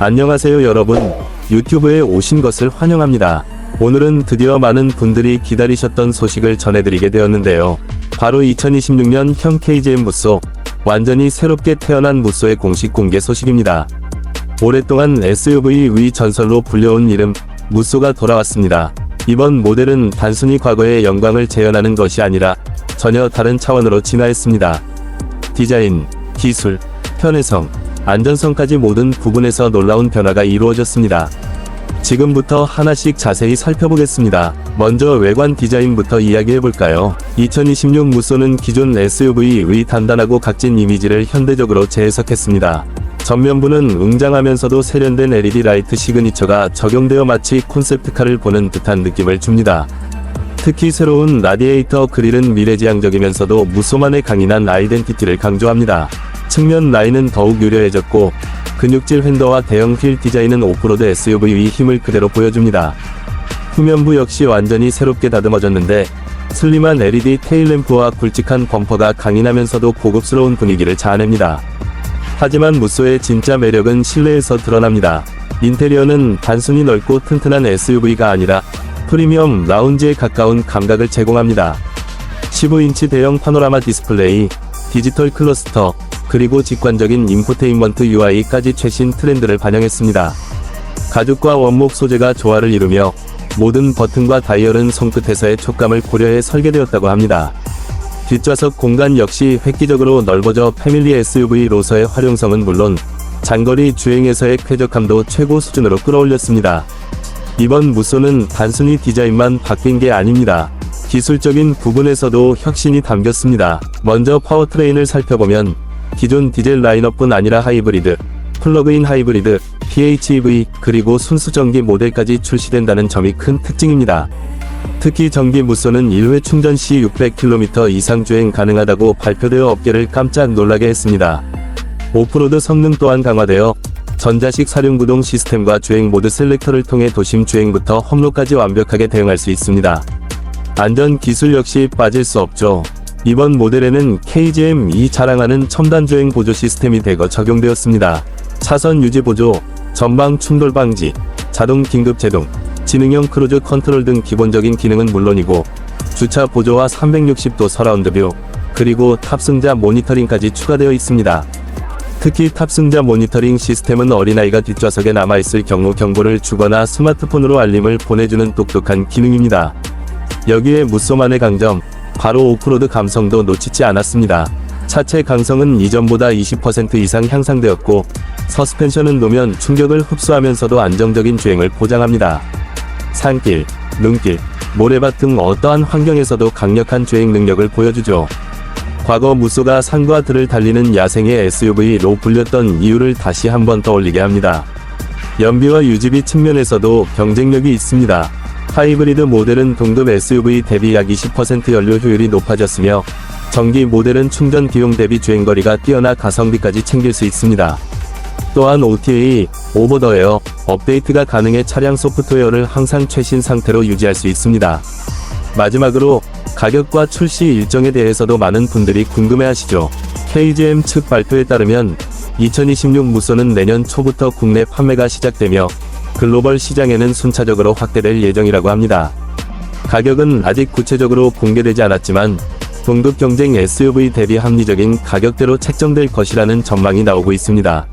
안녕하세요 여러분. 유튜브에 오신 것을 환영합니다. 오늘은 드디어 많은 분들이 기다리셨던 소식을 전해드리게 되었는데요. 바로 2026년 형 KGM 무쏘, 완전히 새롭게 태어난 무쏘의 공식 공개 소식입니다. 오랫동안 SUV 위 전설로 불려온 이름, 무쏘가 돌아왔습니다. 이번 모델은 단순히 과거의 영광을 재현하는 것이 아니라 전혀 다른 차원으로 진화했습니다. 디자인, 기술, 편의성, 안전성까지 모든 부분에서 놀라운 변화가 이루어졌습니다. 지금부터 하나씩 자세히 살펴보겠습니다. 먼저 외관 디자인부터 이야기해볼까요? 2026 무쏘는 기존 SUV의 단단하고 각진 이미지를 현대적으로 재해석했습니다. 전면부는 웅장하면서도 세련된 LED 라이트 시그니처가 적용되어 마치 콘셉트카를 보는 듯한 느낌을 줍니다. 특히 새로운 라디에이터 그릴은 미래지향적이면서도 무쏘만의 강인한 아이덴티티를 강조합니다. 측면 라인은 더욱 유려해졌고 근육질 휀더와 대형 휠 디자인은 오프로드 SUV의 힘을 그대로 보여줍니다. 후면부 역시 완전히 새롭게 다듬어졌는데 슬림한 LED 테일램프와 굵직한 범퍼가 강인하면서도 고급스러운 분위기를 자아냅니다. 하지만 무쏘의 진짜 매력은 실내에서 드러납니다. 인테리어는 단순히 넓고 튼튼한 SUV가 아니라 프리미엄 라운지에 가까운 감각을 제공합니다. 15인치 대형 파노라마 디스플레이, 디지털 클러스터, 그리고 직관적인 인포테인먼트 UI까지 최신 트렌드를 반영했습니다. 가죽과 원목 소재가 조화를 이루며 모든 버튼과 다이얼은 손끝에서의 촉감을 고려해 설계되었다고 합니다. 뒷좌석 공간 역시 획기적으로 넓어져 패밀리 SUV로서의 활용성은 물론 장거리 주행에서의 쾌적함도 최고 수준으로 끌어올렸습니다. 이번 무쏘는 단순히 디자인만 바뀐 게 아닙니다. 기술적인 부분에서도 혁신이 담겼습니다. 먼저 파워트레인을 살펴보면 기존 디젤 라인업뿐 아니라 하이브리드, 플러그인 하이브리드, PHEV, 그리고 순수 전기 모델까지 출시된다는 점이 큰 특징입니다. 특히 전기 무쏘는 1회 충전 시 600km 이상 주행 가능하다고 발표되어 업계를 깜짝 놀라게 했습니다. 오프로드 성능 또한 강화되어 전자식 사륜구동 시스템과 주행 모드 셀렉터를 통해 도심 주행부터 험로까지 완벽하게 대응할 수 있습니다. 안전 기술 역시 빠질 수 없죠. 이번 모델에는 KGM2 자랑하는 첨단 주행 보조 시스템이 대거 적용되었습니다. 차선 유지 보조, 전방 충돌 방지, 자동 긴급 제동, 지능형 크루즈 컨트롤 등 기본적인 기능은 물론이고 주차 보조와 360도 서라운드 뷰, 그리고 탑승자 모니터링까지 추가되어 있습니다. 특히 탑승자 모니터링 시스템은 어린아이가 뒷좌석에 남아있을 경우 경고를 주거나 스마트폰으로 알림을 보내주는 똑똑한 기능입니다. 여기에 무쏘만의 강점, 바로 오프로드 감성도 놓치지 않았습니다. 차체 강성은 이전보다 20% 이상 향상되었고, 서스펜션은 노면 충격을 흡수하면서도 안정적인 주행을 보장합니다. 산길, 눈길, 모래밭 등 어떠한 환경에서도 강력한 주행 능력을 보여주죠. 과거 무쏘가 산과 들을 달리는 야생의 SUV로 불렸던 이유를 다시 한번 떠올리게 합니다. 연비와 유지비 측면에서도 경쟁력이 있습니다. 하이브리드 모델은 동급 SUV 대비 약 20% 연료 효율이 높아졌으며 전기 모델은 충전 비용 대비 주행거리가 뛰어나 가성비까지 챙길 수 있습니다. 또한 OTA, 오버더에어, 업데이트가 가능해 차량 소프트웨어를 항상 최신 상태로 유지할 수 있습니다. 마지막으로 가격과 출시 일정에 대해서도 많은 분들이 궁금해하시죠. KGM 측 발표에 따르면 2026 무쏘는 내년 초부터 국내 판매가 시작되며 글로벌 시장에는 순차적으로 확대될 예정이라고 합니다. 가격은 아직 구체적으로 공개되지 않았지만 동급 경쟁 SUV 대비 합리적인 가격대로 책정될 것이라는 전망이 나오고 있습니다.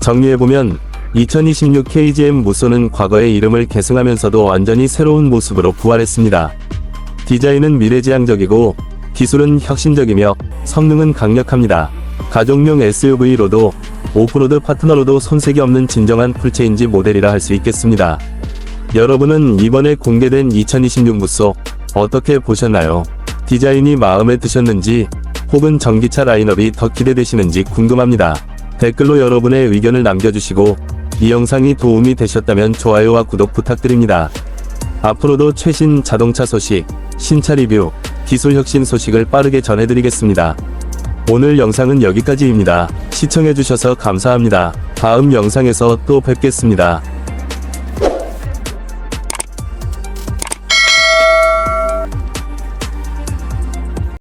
정리해보면 2026 KGM 무쏘는 과거의 이름을 계승하면서도 완전히 새로운 모습으로 부활했습니다. 디자인은 미래지향적이고 기술은 혁신적이며 성능은 강력합니다. 가족용 SUV로도 오프로드 파트너로도 손색이 없는 진정한 풀체인지 모델이라 할 수 있겠습니다. 여러분은 이번에 공개된 2026 무쏘 어떻게 보셨나요? 디자인이 마음에 드셨는지 혹은 전기차 라인업이 더 기대되시는지 궁금합니다. 댓글로 여러분의 의견을 남겨주시고 이 영상이 도움이 되셨다면 좋아요와 구독 부탁드립니다. 앞으로도 최신 자동차 소식, 신차 리뷰, 기술 혁신 소식을 빠르게 전해드리겠습니다. 오늘 영상은 여기까지입니다. 시청해주셔서 감사합니다. 다음 영상에서 또 뵙겠습니다.